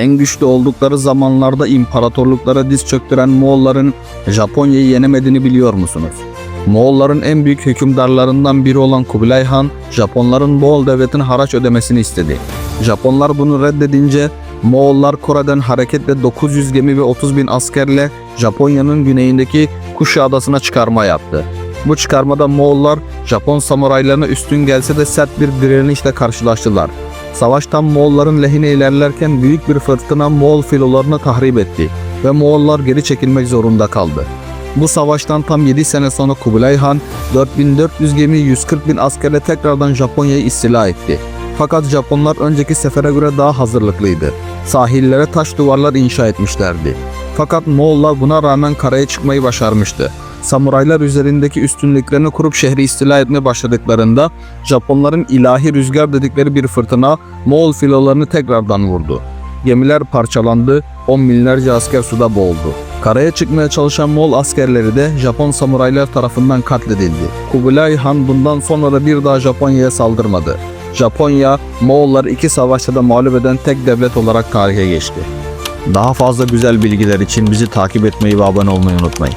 En güçlü oldukları zamanlarda imparatorluklara diz çöktüren Moğolların Japonya'yı yenemediğini biliyor musunuz? Moğolların en büyük hükümdarlarından biri olan Kubilay Han, Japonların Moğol devletine haraç ödemesini istedi. Japonlar bunu reddedince Moğollar Kore'den hareketle 900 gemi ve 30 bin askerle Japonya'nın güneyindeki Kuşu Adası'na çıkarma yaptı. Bu çıkarmada Moğollar Japon samuraylarına üstün gelse de sert bir direnişle karşılaştılar. Savaş tam Moğolların lehine ilerlerken büyük bir fırtına Moğol filolarını tahrip etti ve Moğollar geri çekilmek zorunda kaldı. Bu savaştan tam 7 sene sonra Kubilay Han 4400 gemi 140 bin askerle tekrardan Japonya'yı istila etti. Fakat Japonlar önceki sefere göre daha hazırlıklıydı. Sahillere taş duvarlar inşa etmişlerdi. Fakat Moğollar buna rağmen karaya çıkmayı başarmıştı. Samuraylar üzerindeki üstünlüklerini kurup şehri istila etmeye başladıklarında Japonların ilahi rüzgar dedikleri bir fırtına Moğol filolarını tekrardan vurdu. Gemiler parçalandı, on binlerce asker suda boğuldu. Karaya çıkmaya çalışan Moğol askerleri de Japon samuraylar tarafından katledildi. Kubilay Han bundan sonra da bir daha Japonya'ya saldırmadı. Japonya, Moğolları iki savaşta da mağlup eden tek devlet olarak tarihe geçti. Daha fazla güzel bilgiler için bizi takip etmeyi ve abone olmayı unutmayın.